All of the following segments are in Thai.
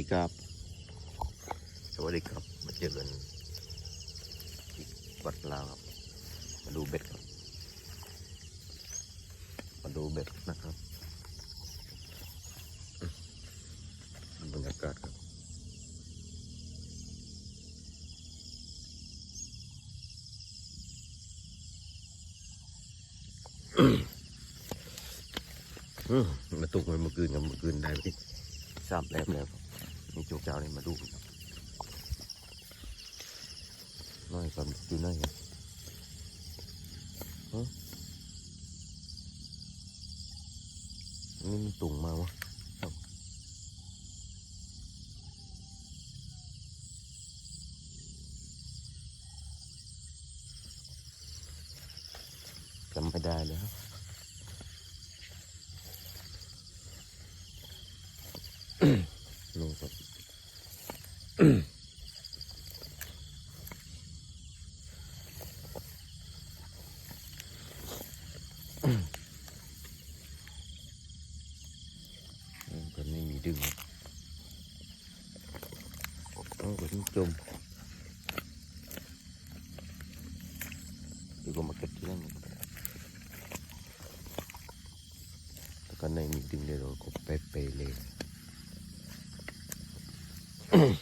ดีครับ สวัสดีครับมาเจอกันที่วัดลาวครับมาดูเบ็ดครับมาดูเบ็ดนะครับอืมบรรยากาศครับอืมมาตกมาเมื่อคืนกับเมื่อคืนได้ไปสามแลบแล้ว ครับนี่โจกเจ้านี่มาดูน้อยกับอยู่ไหนครับฮะนี่มันตุ่งมาวะจำไม่ได้เลยครับ ลงครับอืมก็ไม่มี ดึงโอ้ก็ต้องจมดูก็มาเก็บที่นั่นแต่ก็ไม่มีดึงเลยเราก็ไปไปๆเลย อืม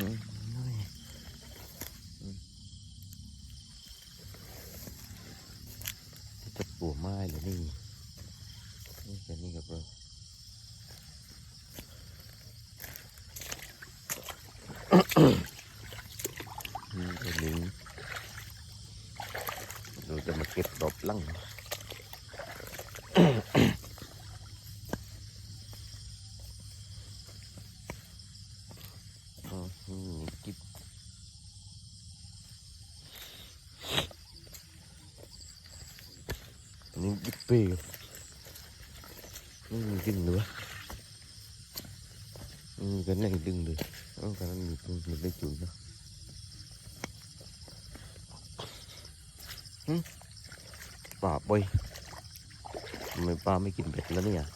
น้อยอืมจะ ปวไม้เลยนี่นี่เป็นนี่ครับเรานี่ตัวนี้เราจะมาเก็บดอกลังอ๋อนี่กิ๊บ อันนี้ดิปเป้ไม่มีดึงเลยวะอืม cái này ดึงเลยเอ้า cái นั้นมีมีมีได้จุยเนาะหึปลาปอยทำไมปลาไม่กินเบ็ดแล้วเนี่ย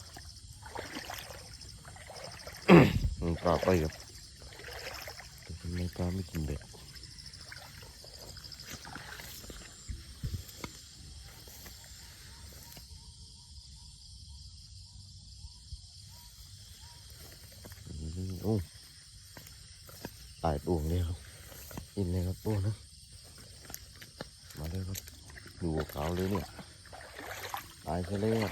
อืมปลาปอยครับแต่ทำไมปลาไม่กินเบ็ด อืม โอ้ตายตัวนี้ครับ อินเลยครับตัวนะ มาเลยครับ ดูขาวเลยเนี่ย ตายซะเลย